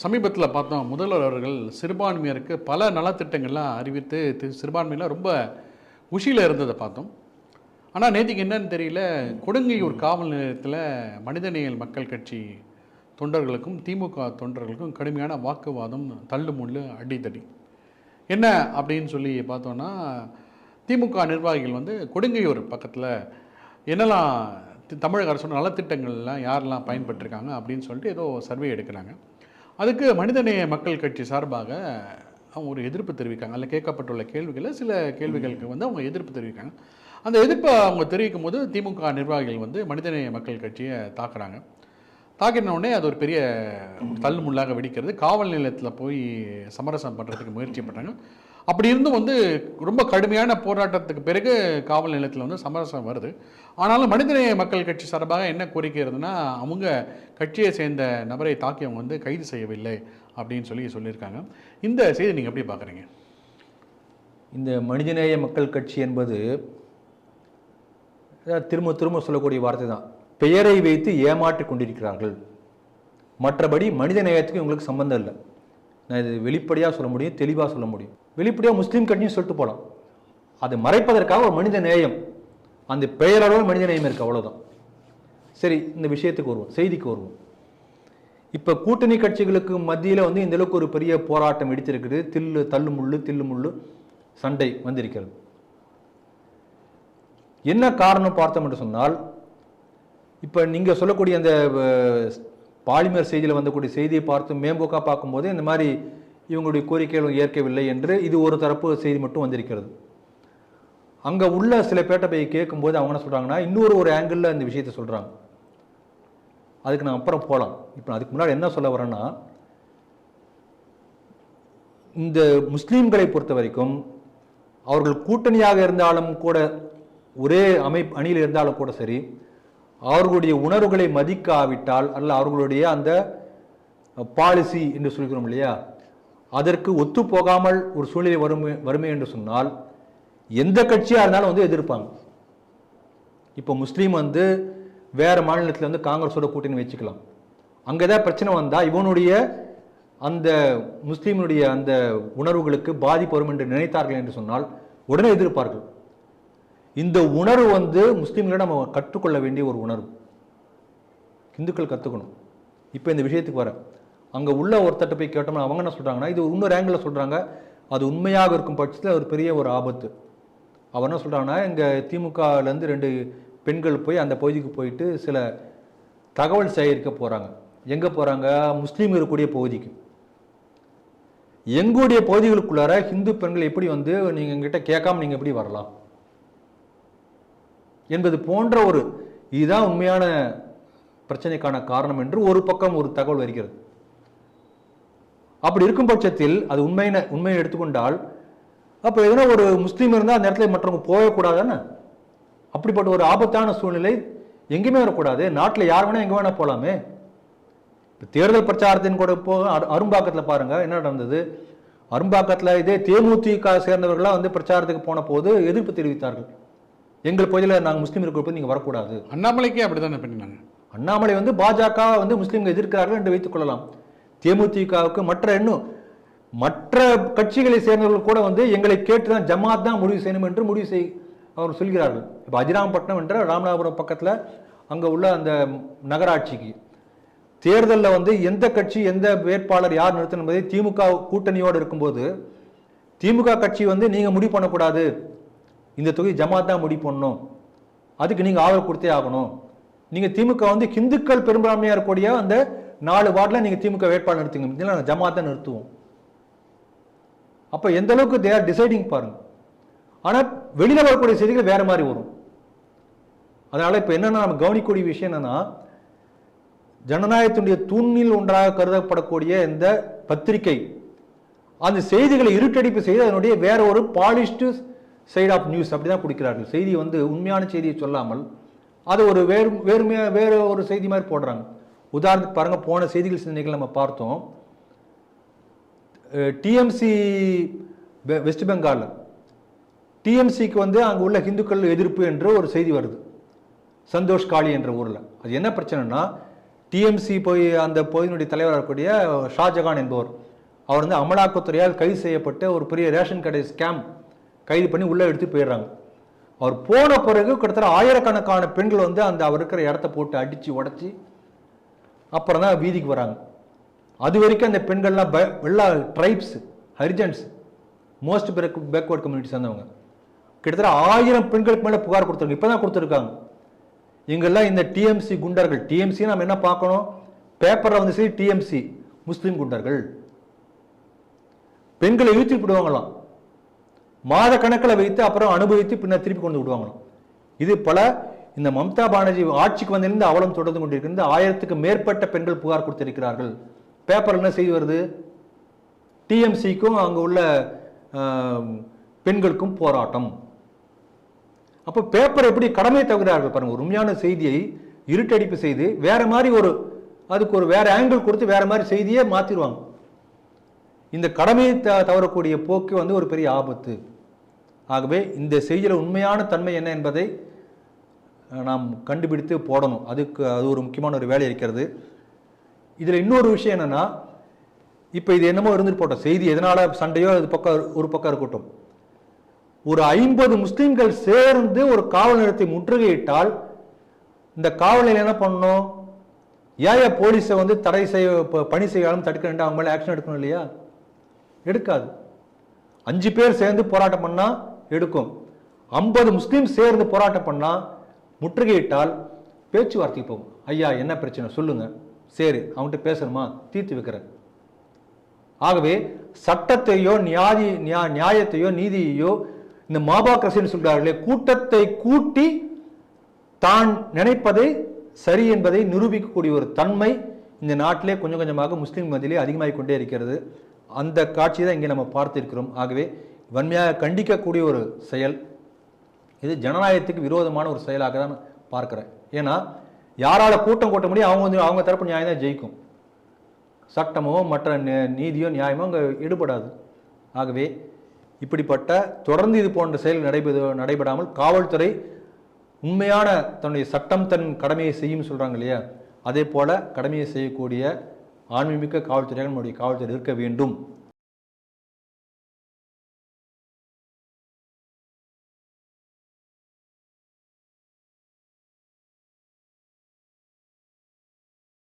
சமீபத்தில் பார்த்தோம் முதல்வர் அவர்கள் சிறுபான்மையருக்கு பல நலத்திட்டங்கள்லாம் அறிவித்து தி- ரொம்ப உஷியில் இருந்ததை பார்த்தோம். ஆனால் நேற்றுக்கு என்னன்னு தெரியல கொடுங்கையூர் காவல் நிலையத்தில் மனிதநேயல் மக்கள் கட்சி தொண்டர்களுக்கும் திமுக தொண்டர்களுக்கும் கடுமையான வாக்குவாதம் தள்ளுமுள்ளு அடித்தடி என்ன அப்படின்னு சொல்லி பார்த்தோன்னா திமுக நிர்வாகிகள் வந்து கொடுங்கையூர் பக்கத்தில் என்னெல்லாம் தி- தமிழக அரசோட நலத்திட்டங்கள்லாம் யாரெல்லாம் பயன்பட்டிருக்காங்க அப்படின்னு சொல்லிட்டு ஏதோ சர்வே எடுக்கிறாங்க. அதுக்கு மனிதநேய மக்கள் கட்சி சார்பாக அவங்க ஒரு எதிர்ப்பு தெரிவிக்காங்க. அதில் கேட்கப்பட்டுள்ள கேள்விகளை சில கேள்விகளுக்கு வந்து அவங்க எதிர்ப்பு தெரிவிக்காங்க. அந்த எதிர்ப்பை அவங்க தெரிவிக்கும் போது திமுக நிர்வாகிகள் வந்து மனிதநேய மக்கள் கட்சியை தாக்குறாங்க. தாக்கின உடனே அது ஒரு பெரிய தள்ளுமுள்ளாக வெடிக்கிறது. காவல் நிலையத்தில் போய் சமரசம் பண்ணுறதுக்கு முயற்சி பண்ணுறாங்க அப்படி இருந்தும் வந்து ரொம்ப கடுமையான போராட்டத்துக்கு பிறகு காவல் நிலையத்தில் வந்து சமரசம் வருது. ஆனாலும் மனிதநேய மக்கள் கட்சி சார்பாக என்ன கோரிக்கை இருந்ததுன்னா அவங்க கட்சியை சேர்ந்த நபரை தாக்கி அவங்க வந்து கைது செய்யவில்லை அப்படின்னு சொல்லி சொல்லியிருக்காங்க. இந்த செய்தி நீங்கள் எப்படி பார்க்குறீங்க இந்த மனிதநேய மக்கள் கட்சி என்பது திரும்ப திரும்ப சொல்லக்கூடிய வார்த்தை தான். பெயரை வைத்து ஏமாற்றிக் கொண்டிருக்கிறார்கள். மற்றபடி மனித நேயத்துக்கு இவங்களுக்கு சம்பந்தம் இல்லை. நான் இது வெளிப்படையாக சொல்ல முடியும் தெளிவாக சொல்ல முடியும். வெளிப்படையாக முஸ்லீம் கட்சியும் சொல்லிட்டு போகலாம் அது மறைப்பதற்காக ஒரு மனித நேயம் அந்த பெயரளவில் மனித நேயம் இருக்குது அவ்வளோதான் சரி இந்த விஷயத்துக்கு வருவோம் செய்திக்கு வருவோம். இப்போ கூட்டணி கட்சிகளுக்கு மத்தியில் வந்து இந்த அளவுக்கு ஒரு பெரிய போராட்டம் வெடித்திருக்குது தில்லு தள்ளு முள்ளு தில்லு முள்ளு சண்டை வந்திருக்கிறது. என்ன காரணம் பார்த்தோம் என்று சொன்னால் இப்போ நீங்கள் சொல்லக்கூடிய அந்த பாலிமர் செய்தியில் வந்தக்கூடிய செய்தியை பார்த்து மேம்போக்காக பார்க்கும்போது இந்த மாதிரி இவங்களுடைய கோரிக்கைகள் ஏற்கவில்லை என்று இது ஒரு தரப்பு செய்தி மட்டும் வந்திருக்கிறது. அங்கே உள்ள சில பேர்ட்ட போய் கேட்கும்போது அவங்க என்ன சொல்கிறாங்கன்னா இன்னொரு ஒரு ஆங்கிளில் இந்த விஷயத்தை சொல்கிறாங்க அதுக்கு நான் அப்புறம் போகலாம் இப்போ அதுக்கு முன்னாடி என்ன சொல்ல வரேன்னா இந்த முஸ்லீம்களை பொறுத்த வரைக்கும் அவர்கள் கூட்டணியாக இருந்தாலும் கூட ஒரே அமை அணியில் இருந்தாலும் கூட சரி அவர்களுடைய உணர்வுகளை மதிக்காவிட்டால் அல்ல அவர்களுடைய அந்த பாலிசி என்று சொல்கிறோம் இல்லையா? அதற்கு ஒத்து போகாமல் ஒரு சூழ்நிலை வறுமை வறுமை என்று சொன்னால் எந்த கட்சியாக இருந்தாலும் வந்து எதிர்ப்பாங்க. இப்போ முஸ்லீம் வந்து வேறு மாநிலத்தில் வந்து காங்கிரஸோட கூட்டணி வச்சுக்கலாம். அங்கே ஏதாவது பிரச்சனை வந்தால் இவனுடைய அந்த முஸ்லீமினுடைய அந்த உணர்வுகளுக்கு பாதிப்பு வரும் என்று நினைத்தார்கள் என்று சொன்னால் உடனே எதிர்ப்பார்கள். இந்த உணர்வு வந்து முஸ்லீம்களை நம்ம கற்றுக்கொள்ள வேண்டிய ஒரு உணர்வு. இந்துக்கள் கற்றுக்கணும் இப்போ இந்த விஷயத்துக்கு வர. அங்கே உள்ள ஒருத்தட்ட போய் கேட்டோம்னா அவங்க என்ன சொல்கிறாங்கன்னா இது இன்னொரு ஆங்கிளில் சொல்கிறாங்க அது உண்மையாக இருக்கும் பட்சத்தில் ஒரு பெரிய ஒரு ஆபத்து. அவர் என்ன சொல்கிறாங்கன்னா எங்கள் திமுகலேருந்து ரெண்டு பெண்கள் போய் அந்த பகுதிக்கு போயிட்டு சில தகவல் சேகரிக்க போகிறாங்க எங்கே போகிறாங்க முஸ்லீம் இருக்கக்கூடிய பகுதிக்கு. எங்களுடைய பகுதிகளுக்குள்ளார ஹிந்து பெண்கள் எப்படி வந்து நீங்கள் எங்கிட்ட கேட்காம நீங்கள் எப்படி வரலாம்? என்பது போன்ற ஒரு இதுதான் உண்மையான பிரச்சனைக்கான காரணம் என்று ஒரு பக்கம் ஒரு தகவல் வருகிறது. அப்படி இருக்கும் பட்சத்தில் அது உண்மையின உண்மையை எடுத்துக்கொண்டால் அப்போ எதனா ஒரு முஸ்லீம் இருந்தால் அந்த இடத்துல மற்றவங்க போகக்கூடாதானே? அப்படிப்பட்ட ஒரு ஆபத்தான சூழ்நிலை எங்கேயுமே வரக்கூடாது. நாட்டில் யார் வேணால் எங்கே வேணால் போகலாமே இப்போ தேர்தல் பிரச்சாரத்தின் கூட போ அரும்பாக்கத்தில் பாருங்கள் என்ன நடந்தது? அரும்பாக்கத்தில் இதே தேமுதிக சேர்ந்தவர்களாக வந்து பிரச்சாரத்துக்கு போன போது எதிர்ப்பு தெரிவித்தார்கள். எங்கள் பகுதியில் நாங்கள் முஸ்லீம் இருக்கிற போது நீங்கள் வரக்கூடாது. அண்ணாமலைக்கே அப்படி தானே பண்ணினாங்க? அண்ணாமலை வந்து பாஜக வந்து முஸ்லீம்கள் எதிர்க்கிறார்கள் என்று வைத்துக் கொள்ளலாம். தேமுதிகவுக்கு மற்ற இன்னும் மற்ற கட்சிகளை சேர்ந்தவர்கள் கூட வந்து எங்களை கேட்டு தான் ஜமாத் தான் முடிவு செய்யணும் என்று முடிவு செய் அவர் சொல்கிறார்கள். இப்போ அஜிராம்பட்டினம் என்ற ராமநாதபுரம் பக்கத்தில் அங்கே உள்ள அந்த நகராட்சிக்கு தேர்தலில் வந்து எந்த கட்சி எந்த வேட்பாளர் யார் நிறுத்தணும் என்பதை திமுக கூட்டணியோடு இருக்கும்போது திமுக கட்சி வந்து நீங்கள் முடிவு பண்ணக்கூடாது. இந்த தொகுதி ஜமாத் தான் முடிவு பண்ணணும் அதுக்கு நீங்கள் ஆதரவு கொடுத்தே ஆகணும். நீங்கள் திமுக வந்து ஹிந்துக்கள் பெரும்பான்மையாக இருக்கக்கூடிய அந்த நாலு வார்டில் நீங்கள் திமுக வேட்பாளர் நிறுத்துங்க இல்லை நாங்கள் ஜமாத் தான் நிறுத்துவோம். அப்போ எந்த அளவுக்கு தே ஆர் டிசைடிங் பாருங்கள் ஆனால் வெளியில் வரக்கூடிய செய்திகள் வேறு மாதிரி வரும். அதனால் இப்போ என்னென்னா நம்ம கவனிக்கக்கூடிய விஷயம் என்னென்னா ஜனநாயகத்தினுடைய தூணில் ஒன்றாக கருதப்படக்கூடிய இந்த பத்திரிகை அந்த செய்திகளை இருட்டடிப்பு செய்து அதனுடைய வேற ஒரு பாலிஷ்டு சைடு ஆஃப் நியூஸ் அப்படி தான் கொடுக்கிறார்கள். செய்தி வந்து உண்மையான செய்தியை சொல்லாமல் அது ஒரு வேறு வேறுமையாக வேறு ஒரு செய்தி மாதிரி போடுறாங்க. உதாரணத்துக்கு பாருங்கள் போன செய்திகள் சிந்தனைகள் நம்ம பார்த்தோம். டிஎம்சி வெஸ்ட் பெங்காலில் டிஎம்சிக்கு வந்து அங்கே உள்ள ஹிந்துக்கள் எதிர்ப்பு என்று ஒரு செய்தி வருது. சந்தோஷ் காளி என்ற ஊரில். அது என்ன பிரச்சனைனா டிஎம்சி போய் அந்த பகுதியினுடைய தலைவராக இருக்கக்கூடிய ஷாஜகான் என்பவர் அவர் வந்து அமலாக்கத்துறையால் கைது செய்யப்பட்டு ஒரு பெரிய ரேஷன் கடை ஸ்கேம் கைது பண்ணி உள்ளே எடுத்து போயிடுறாங்க. அவர் போன பிறகு கிட்டத்தட்ட ஆயிரக்கணக்கான பெண்கள் வந்து அந்த அவர் இருக்கிற இடத்த போட்டு அடித்து உடச்சி அப்புறம் தான் வீதிக்கு வராங்க. அது வரைக்கும் அந்த பெண்கள்லாம் ப- எல்லா tribes Harijans most back backward community சேர்ந்தவங்க. கிட்டத்தட்ட ஆயிரம் பெண்களுக்கு மேலே புகார் கொடுத்துருங்க இப்போ தான் கொடுத்துருக்காங்க. இங்கெல்லாம் இந்த டிஎம்சி குண்டர்கள் டிஎம்சி நம்ம என்ன பார்க்கணும்? பேப்பரில் வந்து சரி டிஎம்சி முஸ்லீம் குண்டர்கள். பெண்களை இழுத்து விடுவாங்களாம். மாத கணக்கில் வைத்து அப்புறம் அனுபவித்து பின்னர் திருப்பி கொண்டு விடுவாங்களாம். இது பல இந்த மம்தா பானர்ஜி ஆட்சிக்கு வந்திருந்து அவலம் தொடர்ந்து கொண்டிருக்கிறது ஆயிரத்துக்கு மேற்பட்ட பெண்கள் புகார் கொடுத்திருக்கிறார்கள். பேப்பர் என்ன செய்து வருது? டிஎம்சிக்கும் அங்கே உள்ள பெண்களுக்கும் போராட்டம். அப்போ பேப்பர் எப்படி கடமை தகுகிறார்கள் பாருங்கள் ஒரு உண்மையான செய்தியை இருட்டடிப்பு செய்து வேற மாதிரி ஒரு அதுக்கு ஒரு வேற ஆங்கிள் கொடுத்து வேற மாதிரி செய்தியே மாற்றிடுவாங்க இந்த கடமையை த தவறக்கூடிய போக்கு வந்து ஒரு பெரிய ஆபத்து. ஆகவே இந்த செய்தியில் உண்மையான தன்மை என்ன என்பதை நாம் கண்டுபிடித்து போடணும். அதுக்கு அது ஒரு முக்கியமான ஒரு வேலை இருக்கிறது. இதில் இன்னொரு விஷயம் என்னன்னா இப்போ இது என்னமோ இருந்துட்டு போட்டோம் செய்தி. எதனால் சண்டையோ அது பக்கம் ஒரு பக்கம் இருக்கட்டும். ஒரு ஐம்பது முஸ்லீம்கள் சேர்ந்து ஒரு காவல் நிலையத்தை முற்றுகையிட்டால் இந்த காவல் நிலையம் என்ன பண்ணணும்? ஏன் போலீஸை வந்து தடை செய்ய பணி செய்யாலும் தடுக்க வேண்டாம்? அவங்க மேலே ஆக்ஷன் எடுக்கணும் இல்லையா? எடுக்காது. அஞ்சு பேர் சேர்ந்து போராட்டம் பண்ணால் எடுக்கும். ஐம்பது முஸ்லீம் சேர்ந்து போராட்டம் பண்ணால் முற்றுகையிட்டால் பேச்சுவார்த்தைக்கு போகும். ஐயா என்ன பிரச்சனை? சொல்லுங்க. சரி அவன்கிட்ட பேசணுமா? தீர்த்து வைக்கிறேன். ஆகவே சட்டத்தையோ நியாதி நியா- நியாயத்தையோ நீதியையோ இந்த மாபாக்கரசின்னு சொல்கிறார்களே கூட்டத்தை கூட்டி தான் நினைப்பதை சரி என்பதை நிரூபிக்கக்கூடிய ஒரு தன்மை இந்த நாட்டிலே கொஞ்சம் கொஞ்சமாக முஸ்லீம் மத்தியிலே அதிகமாகிக் கொண்டே இருக்கிறது. அந்த காட்சி தான் இங்கே நம்ம பார்த்திருக்கிறோம். ஆகவே வன்மையாக கண்டிக்கக்கூடிய ஒரு செயல். இது ஜனநாயகத்துக்கு விரோதமான ஒரு செயலாக தான் பார்க்குறேன். ஏன்னா யாரால் கூட்டம் கூட்ட முடியும் அவங்க வந்து அவங்க தரப்பு நியாயம் தான் ஜெயிக்கும். சட்டமோ மற்ற நீதியோ நியாயமோ அங்கே ஈடுபடாது. ஆகவே இப்படிப்பட்ட தொடர்ந்து இது போன்ற செயல் நடைபெறு நடைபெறாமல் காவல்துறை உண்மையான தன்னுடைய சட்டம் தன் கடமையை செய்யும் சொல்கிறாங்க இல்லையா? அதே போல் கடமையை செய்யக்கூடிய ஆண்மைமிக்க காவல்துறையாக நம்முடைய காவல்துறை இருக்க வேண்டும்.